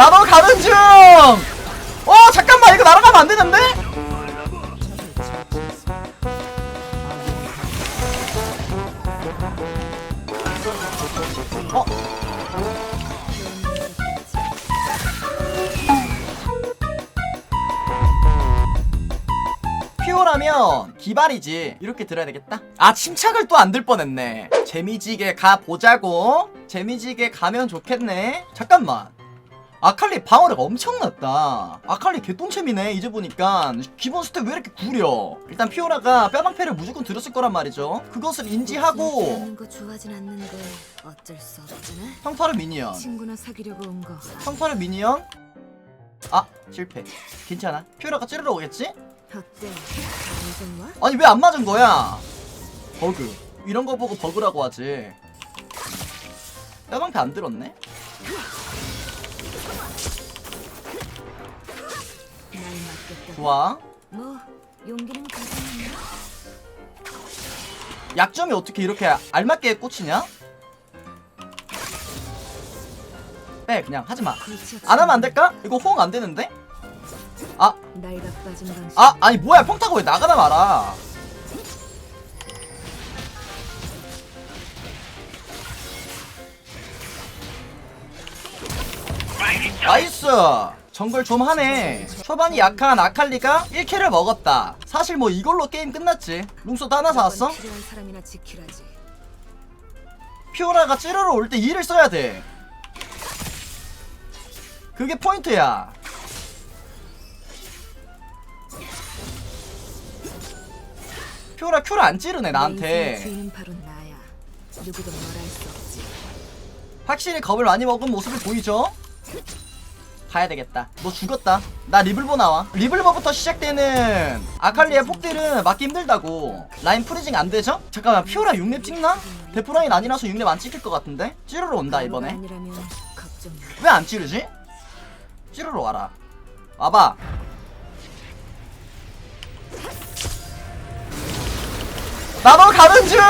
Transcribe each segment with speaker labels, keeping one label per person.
Speaker 1: 나도 가는 중! 어, 잠깐만, 이거 날아가면 안 되는데? 어? 피오라면 기발이지 이렇게 들어야 되겠다 아 침착을 또 안 들 뻔했네 재미지게 가보자고 재미지게 가면 좋겠네 잠깐만 아칼리 방어력 엄청 났다 아칼리 개똥챔이네 이제 보니까 기본 스텝 왜 이렇게 구려 일단 피오라가 뼈방패를 무조건 들었을 거란 말이죠 그것을 인지하고. 평타를 미니언
Speaker 2: 친구나 사귀려고 온 거.
Speaker 1: 평타를 미니언 아 실패 괜찮아 피오라가 찌르러 오겠지?
Speaker 2: 어때?
Speaker 1: 아니 왜 안 맞은 거야? 버그 이런 거 보고 버그라고 하지 뼈방패 안 들었네? 좋아
Speaker 2: 뭐 용기는 가져왔나?
Speaker 1: 약점이 어떻게 이렇게 알맞게 꽂히냐? 빼 그냥 하지마 안 하면 안 될까? 이거 호응 안 되는데? 아. 아, 아니 뭐야 평타고 왜 나가다 말아 나이스 정글 좀 하네 초반이 약한 아칼리가 1킬을 먹었다 사실 뭐 이걸로 게임 끝났지 룽소도 하나 사왔어?
Speaker 2: 필요한 사람이나 지키라지.
Speaker 1: 피오라가 찌르러 올때 이를 써야 돼 그게 포인트야 피오라 큐를 안 찌르네
Speaker 2: 내 인생의
Speaker 1: 나한테
Speaker 2: 주인은 바로 나야. 누구도 뭘할수 없지.
Speaker 1: 확실히 겁을 많이 먹은 모습이 보이죠? 가야 되겠다. 너 죽었다. 나 리블보 나와. 리블보부터 시작되는 아칼리의 폭딜은 막기 힘들다고. 라인 프리징 안 되죠? 잠깐만 피오라 6렙 찍나? 데프라인 아니라서 6렙 안 찍힐 것 같은데? 찌르러 온다 이번에. 왜 안 찌르지? 찌르러 와라. 와봐. 나도 가는 중!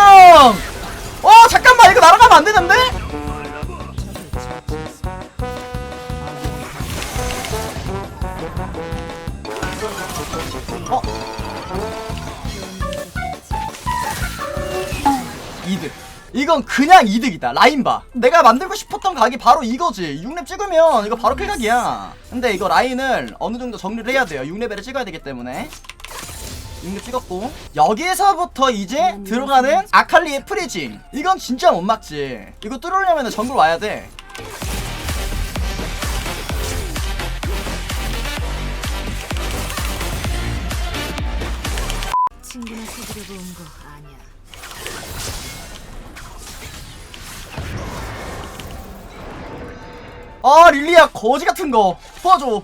Speaker 1: 어, 잠깐만, 이거 날아가면 안 되는데? 어? 이득. 이건 그냥 이득이다. 라인 봐. 내가 만들고 싶었던 각이 바로 이거지. 6렙 찍으면 이거 바로 클각이야. 근데 이거 라인을 어느 정도 정리를 해야 돼요. 6레벨을 찍어야 되기 때문에. 6렙 찍었고. 여기에서부터 이제 들어가는 아칼리의 프리징. 이건 진짜 못 막지. 이거 뚫으려면 정글 와야 돼.
Speaker 2: 온 거 아니야.
Speaker 1: 아, 릴리야, 거지 같은 거. 도와줘.
Speaker 2: 뭐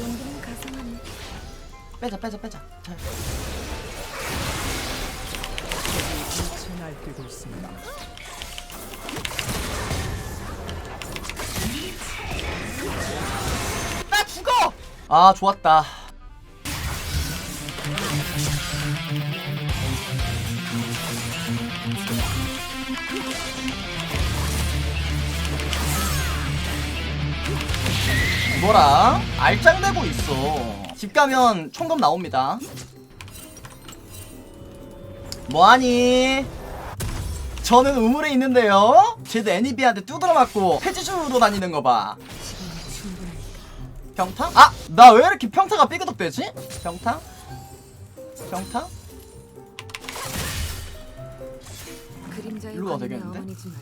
Speaker 2: 용기는 가상하네.
Speaker 1: 빼자, 빼자, 빼자.
Speaker 3: 날뛰고 있습니다.
Speaker 1: 나 죽어! 아, 좋았다. 뭐라? 알짱대고 있어. 집 가면 총검 나옵니다. 뭐하니? 저는 우물에 있는데요. 쟤도 애니비한테 두드려 맞고 폐지주로 다니는 거 봐. 평타? 아! 나 왜 이렇게 평타가 삐그덕대지? 평타? 평타?
Speaker 2: 그림자의
Speaker 1: 일로
Speaker 2: 관인의
Speaker 1: 되겠는데?
Speaker 2: 어머니지만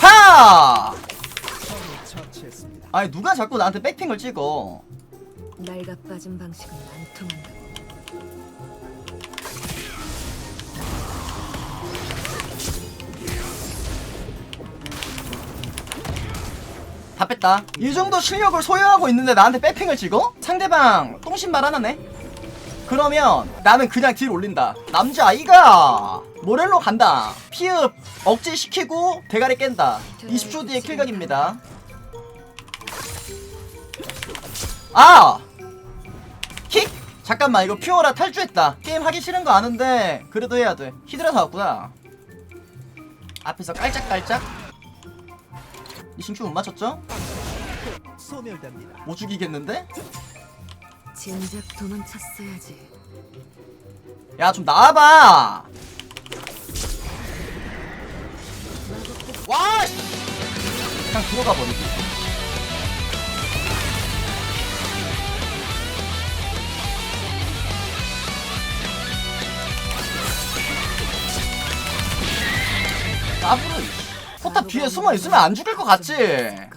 Speaker 1: 하!
Speaker 3: 처치했습니다.
Speaker 1: 아니 누가 자꾸 나한테 백핑을 찍어
Speaker 2: 날가 빠진 방식은 안 통한다
Speaker 1: 다 뺐다. 이 정도 실력을 소유하고 있는데 나한테 백핑을 찍어? 상대방 똥신말 하나네? 그러면 나는 그냥 딜 올린다. 남자아이가 모렐로 간다. 피읍 억제시키고 대가리 깬다. 20초 뒤에 킬각입니다. 아! 킥! 잠깐만 이거 퓨어라 탈주했다. 게임 하기 싫은 거 아는데 그래도 해야 돼. 히드라 사왔구나. 앞에서 깔짝깔짝 리신 큐못 맞췄죠?
Speaker 3: 소멸됩니다.
Speaker 1: 못 죽이겠는데?
Speaker 2: 진작 도망쳤어야지.
Speaker 1: 야 좀 나와봐 와 씨. 그냥 들어가 버리기 포탑 뒤에 숨어 있으면 안 죽일 것 같지?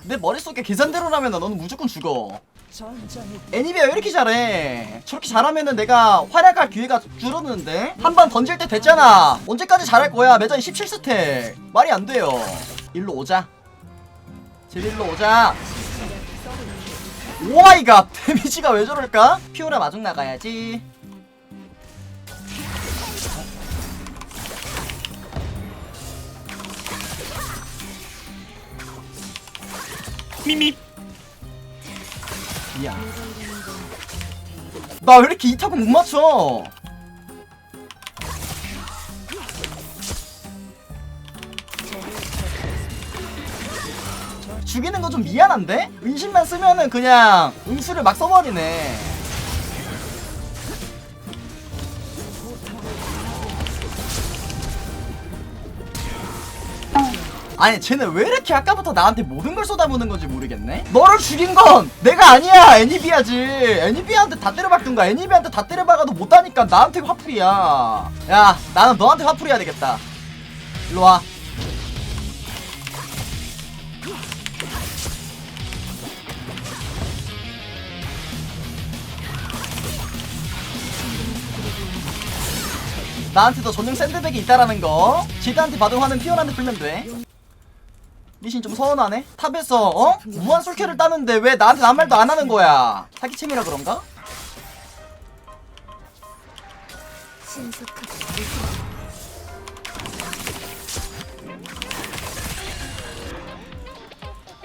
Speaker 1: 내 머릿속에 계산대로라면 너는 무조건 죽어 애니비야 왜 이렇게 잘해? 저렇게 잘하면은 내가 활약할 기회가 줄었는데? 한 번 던질 때 됐잖아. 언제까지 잘할 거야? 매장 17스택. 말이 안 돼요. 일로 오자. 제일로 오자. 오마이갓! 데미지가 왜 저럴까? 피오라 마중 나가야지. 미미. 미안. 나 왜 이렇게 이타고 못 맞춰? 죽이는 거 좀 미안한데? 은신만 쓰면은 그냥 응수를 막 써버리네. 아니 쟤는 왜 이렇게 아까부터 나한테 모든 걸 쏟아부는 건지 모르겠네? 너를 죽인 건 내가 아니야 애니비아지. 애니비아한테 다 때려박든가 애니비아한테 다 때려박아도 못하니까 나한테 화풀이야. 야 나는 너한테 화풀이야 되겠다. 일로와. 나한테도 전용 샌드백이 있다라는 거. 지드한테 받은 화는 피오한테 풀면 돼 리신 좀 서운하네 탑에서 어? 무한 솔캐를 따는데 왜 나한테 아무 말도 안 하는 거야 사기챔이라 그런가?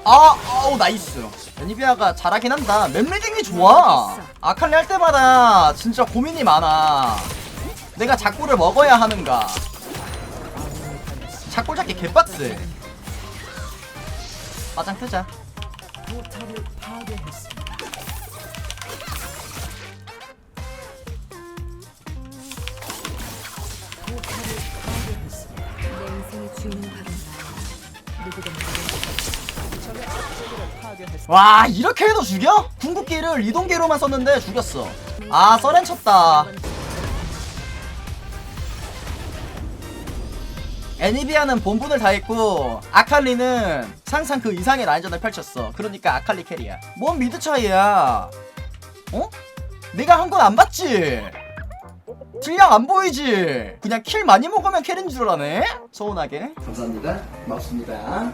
Speaker 1: 아, 아우 나이스. 애니비아가 잘하긴 한다. 맵리딩이 좋아. 아칼리 할 때마다 진짜 고민이 많아. 내가 작골을 먹어야 하는가. 작골 잡기 개빡세. 마장
Speaker 3: 파괴했습니다.
Speaker 2: 내 인생의 주인은 바로 나. 누구든.
Speaker 1: 와 이렇게 해도 죽여? 궁극기를 이동계로만 썼는데 죽였어. 아 써렌 쳤다. 애니비아는 본분을 다했고 아칼리는 상상 그 이상의 라인전을 펼쳤어. 그러니까 아칼리 캐리야. 뭔 미드 차이야? 어? 내가 한 건 안 봤지? 질량 안 보이지? 그냥 킬 많이 먹으면 캐리인 줄 아네? 서운하게. 감사합니다. 고맙습니다.